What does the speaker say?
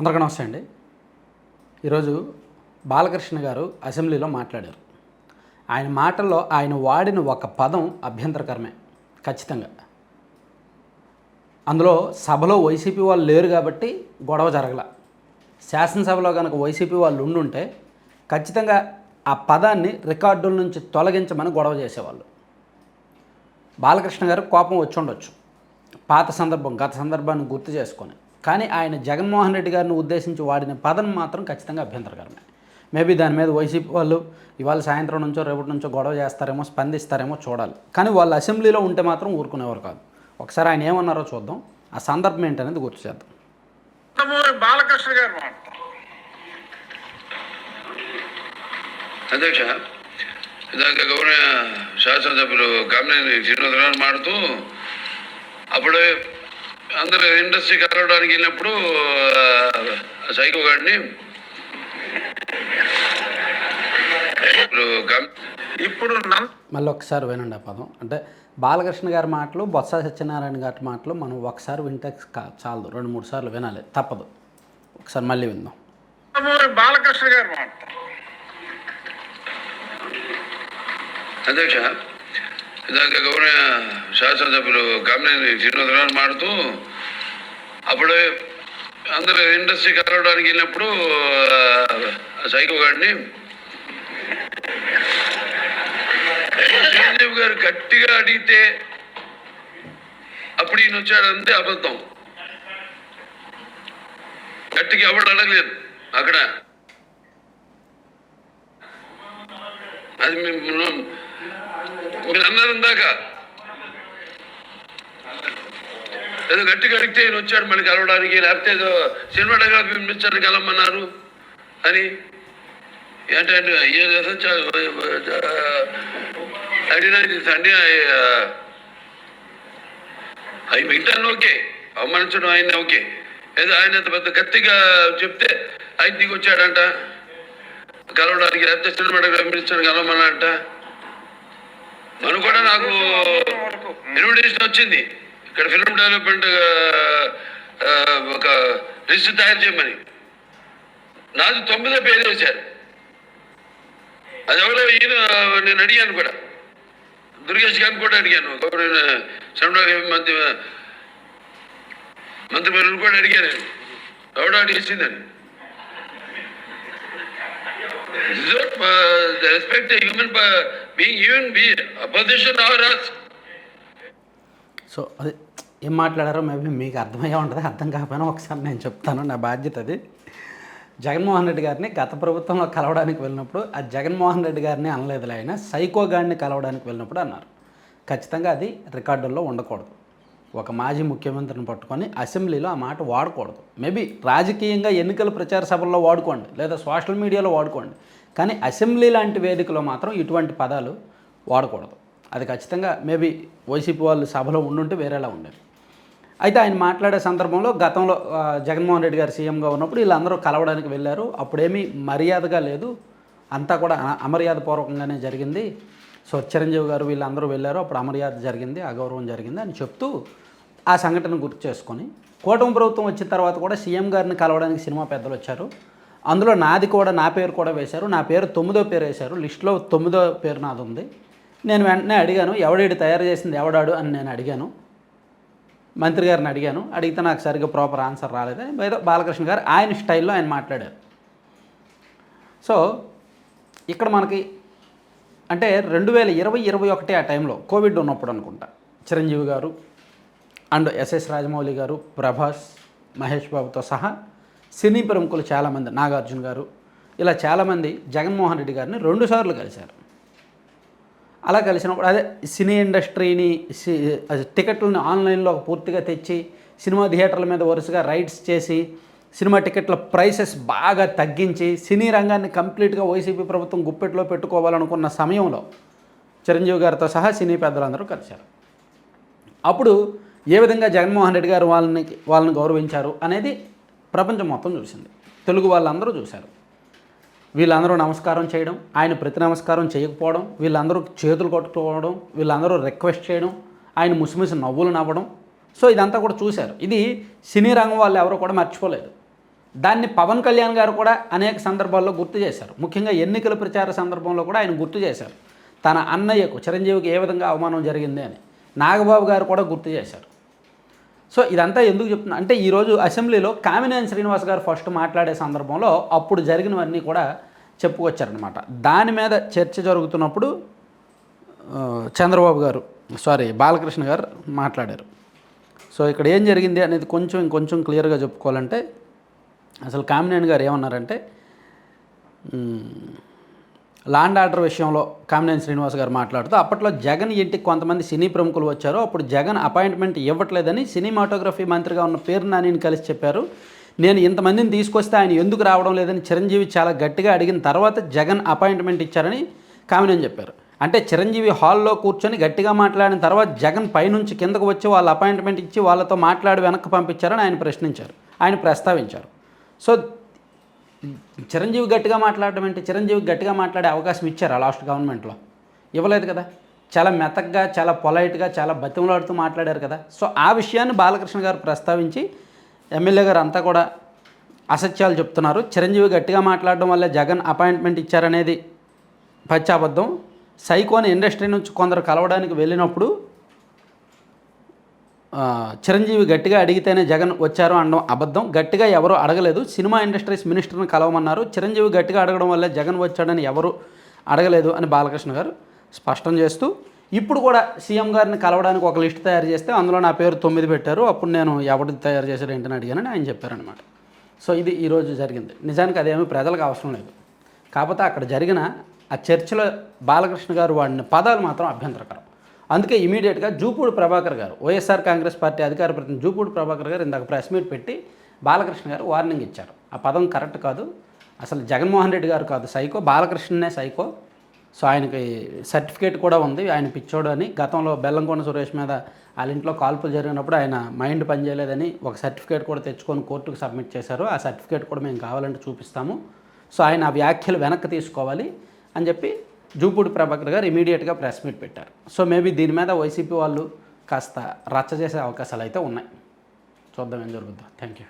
అందరికీ నమస్తే అండి. ఈరోజు బాలకృష్ణ గారు అసెంబ్లీలో మాట్లాడారు. ఆయన మాటల్లో ఆయన వాడిన ఒక పదం అభ్యంతరకరమే ఖచ్చితంగా. అందులో సభలో వైసీపీ వాళ్ళు లేరు కాబట్టి గొడవ జరగల. శాసనసభలో కనుక వైసీపీ వాళ్ళు ఉండుంటే ఖచ్చితంగా ఆ పదాన్ని రికార్డుల నుంచి తొలగించమని గొడవ చేసేవాళ్ళు. బాలకృష్ణ గారు కోపం వచ్చి ఉండొచ్చు. పాత సందర్భం గత సందర్భాన్ని గుర్తు చేసుకొని. కానీ ఆయన జగన్మోహన్ రెడ్డి గారిని ఉద్దేశించి వాడిన పదం మాత్రం ఖచ్చితంగా అభ్యంతరకరమే. మేబీ దాని మీద వైసీపీ వాళ్ళు ఇవాళ సాయంత్రం నుంచో రేపటి నుంచో గొడవ చేస్తారేమో స్పందిస్తారేమో చూడాలి. కానీ వాళ్ళు అసెంబ్లీలో ఉంటే మాత్రం ఊరుకునేవారు కాదు. ఒకసారి ఆయన ఏమన్నారో చూద్దాం. ఆ సందర్భం ఏంటనేది గుర్తు చేద్దాం. బాలకృష్ణ గారు మాట అధ్యక్ష ఇందాక గౌరవ శాసనసభ్యులు కామినేని శ్రీనివాసరావు మాడుతూ అప్పుడు అందరు ఇండస్ట్రీ కలవడానికి వెళ్ళినప్పుడు సైకో గారిని ఇప్పుడు మళ్ళీ ఒకసారి వినండి ఆ పదం. అంటే బాలకృష్ణ గారి మాటలు బొత్స సత్యనారాయణ గారి మాటలు మనం ఒకసారి వింటే చాలదు. రెండు మూడు సార్లు వినాలి. తప్పదు. ఒకసారి మళ్ళీ విందాం. బాలకృష్ణ గారు మాట. అధ్యక్ష ఇందాక గౌరవ శాసనసభ్యులు శ్రీనివాసరావు గారు మాడుతూ అప్పుడు అందరు ఇండస్ట్రీ కలవడానికి వెళ్ళినప్పుడు సైకో గారిని చిరంజీవి గారు గట్టిగా అడిగితే అప్పుడు ఈయన వచ్చాడంతే అబద్ధం గట్టిగా ఎవడు అడగలేదు అక్కడ అది మేము మీరు అన్నారు ఇందాక ఏదో గట్టిగా అడిగితే ఈయన వచ్చాడు మళ్ళీ కలవడానికి లేకపోతే ఏదో సినిమాటోగ్రఫీ మినిస్టర్ని కలవమన్నారు అని. ఏంటంటే అడిగినా సండే అవి వింటాను ఓకే. అవమానించడం ఆయన ఓకే. ఏదో ఆయన పెద్ద గట్టిగా చెప్తే ఆయన దిగి వచ్చాడంట. కలవడానికి లేకపోతే సినిమాటోగ్రఫీ మినిస్టర్ని కలవమన్నాడంట. మనం కూడా నాకు ఇన్విటేషన్ వచ్చింది. ఇక్కడ ఫిల్మ్ డెవలప్మెంట్ ఆ, ఒక లిస్ట్ తయారు చేయమని నాది తొమ్మిదో పేరు వేశారు. అది ఎవరో ఈయన నేను అడిగాను కూడా. దుర్గేష్ గారిని కూడా అడిగాను. గౌరవ సంరక్షణ మంత్రి మంత్రి పేరు కూడా అడిగాను నేను. ఎవడో అడిగేసిందని. Respect human being human be opposition our us so అది ఏం మాట్లాడారో మేబీ మీకు అర్థమయ్యే ఉంటుంది అర్థం కాకపోయినా ఒకసారి నేను చెప్తాను నా బాధ్యత అది. జగన్మోహన్ రెడ్డి గారిని గత ప్రభుత్వంలో కలవడానికి వెళ్ళినప్పుడు ఆ జగన్మోహన్ రెడ్డి గారిని అనలేదులే ఆయన సైకో గారిని కలవడానికి వెళ్ళినప్పుడు అన్నారు. ఖచ్చితంగా అది రికార్డుల్లో ఉండకూడదు. ఒక మాజీ ముఖ్యమంత్రిని పట్టుకొని అసెంబ్లీలో ఆ మాట వాడకూడదు. మేబీ రాజకీయంగా ఎన్నికల ప్రచార సభల్లో వాడుకోండి లేదా సోషల్ మీడియాలో వాడుకోండి కానీ అసెంబ్లీ లాంటి వేదికలో మాత్రం ఇటువంటి పదాలు వాడకూడదు. అది ఖచ్చితంగా మేబీ వైసీపీ వాళ్ళు సభలో ఉండుంటే వేరేలా ఉండేది. అయితే ఆయన మాట్లాడే సందర్భంలో గతంలో జగన్మోహన్ రెడ్డి గారు సీఎంగా ఉన్నప్పుడు వీళ్ళందరూ కలవడానికి వెళ్ళారు. అప్పుడేమీ మర్యాదగా లేదు. అంతా కూడా అమర్యాద అమర్యాదపూర్వకంగానే జరిగింది. సో చిరంజీవి గారు వీళ్ళందరూ వెళ్ళారు. అప్పుడు అమర్యాద జరిగింది అగౌరవం జరిగింది అని చెప్తూ ఆ సంఘటన గుర్తు చేసుకొని కూటమి ప్రభుత్వం వచ్చిన తర్వాత కూడా సీఎం గారిని కలవడానికి సినిమా పెద్దలు వచ్చారు. అందులో నాది కూడా నా పేరు కూడా వేశారు. నా పేరు తొమ్మిదో పేరు వేశారు. లిస్టులో తొమ్మిదో పేరు నాది ఉంది. నేను వెంటనే అడిగాను ఎవడేడు తయారు చేసింది ఎవడాడు అని నేను అడిగాను. మంత్రి గారిని అడిగాను అడిగితే నాకు సరిగ్గా ప్రాపర్ ఆన్సర్ రాలేదు. ఏదో బాలకృష్ణ గారు ఆయన స్టైల్లో ఆయన మాట్లాడారు. సో ఇక్కడ మనకి అంటే రెండు వేల ఇరవై ఇరవై ఒకటి ఆ టైంలో కోవిడ్ ఉన్నప్పుడు అనుకుంటా. చిరంజీవి గారు అండ్ ఎస్ఎస్ రాజమౌళి గారు ప్రభాస్ మహేష్ బాబుతో సహా సినీ ప్రముఖులు చాలామంది నాగార్జున గారు ఇలా చాలామంది జగన్మోహన్ రెడ్డి గారిని రెండుసార్లు కలిశారు. అలా కలిసినప్పుడు అదే సినీ ఇండస్ట్రీని సి- అది టికెట్లను ఆన్లైన్లో పూర్తిగా తెచ్చి సినిమా థియేటర్ల మీద వరుసగా రైడ్స్ చేసి సినిమా టికెట్ల ప్రైసెస్ బాగా తగ్గించి సినీ రంగాన్ని కంప్లీట్గా వైసీపీ ప్రభుత్వం గుప్పెట్లో పెట్టుకోవాలనుకున్న సమయంలో చిరంజీవి గారితో సహా సినీ పెద్దలందరూ కలిశారు. అప్పుడు ఏ విధంగా జగన్మోహన్ రెడ్డి గారు వాళ్ళని వాళ్ళని గౌరవించారు అనేది ప్రపంచం మొత్తం చూసింది. తెలుగు వాళ్ళందరూ చూశారు. వీళ్ళందరూ నమస్కారం చేయడం ఆయన ప్రతి నమస్కారం చేయకపోవడం వీళ్ళందరూ చేతులు కొట్టుకోవడం వీళ్ళందరూ రిక్వెస్ట్ చేయడం ఆయన ముసిముసి నవ్వులు నవ్వడం. సో ఇదంతా కూడా చూశారు. ఇది సినీ రంగం వాళ్ళు ఎవరు కూడా మర్చిపోలేదు. దాన్ని పవన్ కళ్యాణ్ గారు కూడా అనేక సందర్భాల్లో గుర్తు చేశారు. ముఖ్యంగా ఎన్నికల ప్రచార సందర్భంలో కూడా ఆయన గుర్తు చేశారు. తన అన్నయ్యకు చిరంజీవికి ఏ విధంగా అవమానం జరిగింది అని నాగబాబు గారు కూడా గుర్తు చేశారు. సో ఇదంతా ఎందుకు చెప్తున్నా? అంటే ఈరోజు అసెంబ్లీలో కామినేని శ్రీనివాస్ గారు ఫస్ట్ మాట్లాడే సందర్భంలో అప్పుడు జరిగినవన్నీ కూడా చెప్పుకొచ్చారనమాట దాని మీద చర్చ జరుగుతున్నప్పుడు చంద్రబాబు గారు సారీ బాలకృష్ణ గారు మాట్లాడారు. సో ఇక్కడ ఏం జరిగింది అనేది కొంచెం ఇంకొంచెం క్లియర్గా చెప్పుకోవాలంటే అసలు కామినేని గారు ఏమన్నారంటే మ్, లాండ్ ఆర్డర్ విషయంలో కామినేని శ్రీనివాస్ గారు మాట్లాడుతూ అప్పట్లో జగన్ ఇంటికి కొంతమంది సినీ ప్రముఖులు వచ్చారు. అప్పుడు జగన్ అపాయింట్మెంట్ ఇవ్వట్లేదని సినిమాటోగ్రఫీ మంత్రిగా ఉన్న పేరు నానిని కలిసి చెప్పారు. నేను ఇంతమందిని తీసుకొస్తే ఆయన ఎందుకు రావడం లేదని చిరంజీవి చాలా గట్టిగా అడిగిన తర్వాత జగన్ అపాయింట్మెంట్ ఇచ్చారని కామినేని చెప్పారు. అంటే చిరంజీవి హాల్లో కూర్చొని గట్టిగా మాట్లాడిన తర్వాత జగన్ పైనుంచి కిందకు వచ్చి వాళ్ళ అపాయింట్మెంట్ ఇచ్చి వాళ్ళతో మాట్లాడి వెనక్కి పంపించారని ఆయన ప్రశ్నించారు. ఆయన ప్రస్తావించారు. సో చిరంజీవి గట్టిగా మాట్లాడడం ఏంటి? చిరంజీవి గట్టిగా మాట్లాడే అవకాశం ఇచ్చారు ఆ లాస్ట్ గవర్నమెంట్లో. ఇవ్వలేదు కదా? చాలా మెతగ్గా చాలా పొలైట్గా చాలా బతిమలాడుతూ మాట్లాడారు కదా? సో ఆ విషయాన్ని బాలకృష్ణ గారు ప్రస్తావించి ఎమ్మెల్యే గారు అంతా కూడా అసత్యాలు చెప్తున్నారు. చిరంజీవి గట్టిగా మాట్లాడడం వల్ల జగన్ అపాయింట్మెంట్ ఇచ్చారనేది పచ్చాబద్ధం. సైకోన్ ఇండస్ట్రీ నుంచి కొందరు కలవడానికి వెళ్ళినప్పుడు చిరంజీవి గట్టిగా అడిగితేనే జగన్ వచ్చారు అనడం అబద్ధం. గట్టిగా ఎవరు అడగలేదు. సినిమా ఇండస్ట్రీస్ మినిస్టర్ని కలవమన్నారు. చిరంజీవి గట్టిగా అడగడం వల్లే జగన్ వచ్చాడని ఎవరు అడగలేదు అని బాలకృష్ణ గారు స్పష్టం చేస్తూ ఇప్పుడు కూడా సీఎం గారిని కలవడానికి ఒక లిస్ట్ తయారు చేస్తే అందులో నా పేరు తొమ్మిది పెట్టారు. అప్పుడు నేను ఎవరిది తయారు చేశాడు ఏంటని అడిగానని ఆయన చెప్పారనమాట సో ఇది ఈరోజు జరిగింది. నిజానికి అదేమీ ప్రజలకు అవసరం లేదు. కాకపోతే అక్కడ జరిగిన ఆ చర్చలో బాలకృష్ణ గారు వాడిన పదాలు మాత్రం అభ్యంతరకరం. అందుకే ఇమీడియట్గా జూపూడి ప్రభాకర్ గారు వైఎస్ఆర్ కాంగ్రెస్ పార్టీ అధికార ప్రతినిధి జూపూడి ప్రభాకర్ గారు ఇందాక ప్రెస్ మీట్ పెట్టి బాలకృష్ణ గారు వార్నింగ్ ఇచ్చారు. ఆ పదం కరెక్ట్ కాదు. అసలు జగన్మోహన్ రెడ్డి గారు కాదు సైకో బాలకృష్ణనే సైకో. సో ఆయనకి సర్టిఫికేట్ కూడా ఉంది. ఆయన పిచ్చోడు అని గతంలో బెల్లంకొండ సురేష్ మీద వాళ్ళ ఇంట్లో కాల్పులు జరిగినప్పుడు ఆయన మైండ్ పనిచేయలేదని ఒక సర్టిఫికేట్ కూడా తెచ్చుకొని కోర్టుకు సబ్మిట్ చేశారు. ఆ సర్టిఫికేట్ కూడా మేము కావాలంటే చూపిస్తాము. సో ఆయన ఆ వ్యాఖ్యలు వెనక్కి తీసుకోవాలి అని చెప్పి జూపూడి ప్రభాకర్ గారు ఇమీడియట్గా ప్రెస్ మీట్ పెట్టారు. సో మేబీ దీని మీద వైసీపీ వాళ్ళు కాస్త రచ్చ చేసే అవకాశాలు అయితే ఉన్నాయి. చూద్దాం ఏం జరుగుతుందో థ్యాంక్ యూ